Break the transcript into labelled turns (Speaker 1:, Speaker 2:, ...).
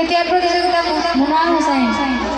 Speaker 1: এতিয়া প্ৰতিযোগিতা প্রতিযোগিতা মুনা হোসেন।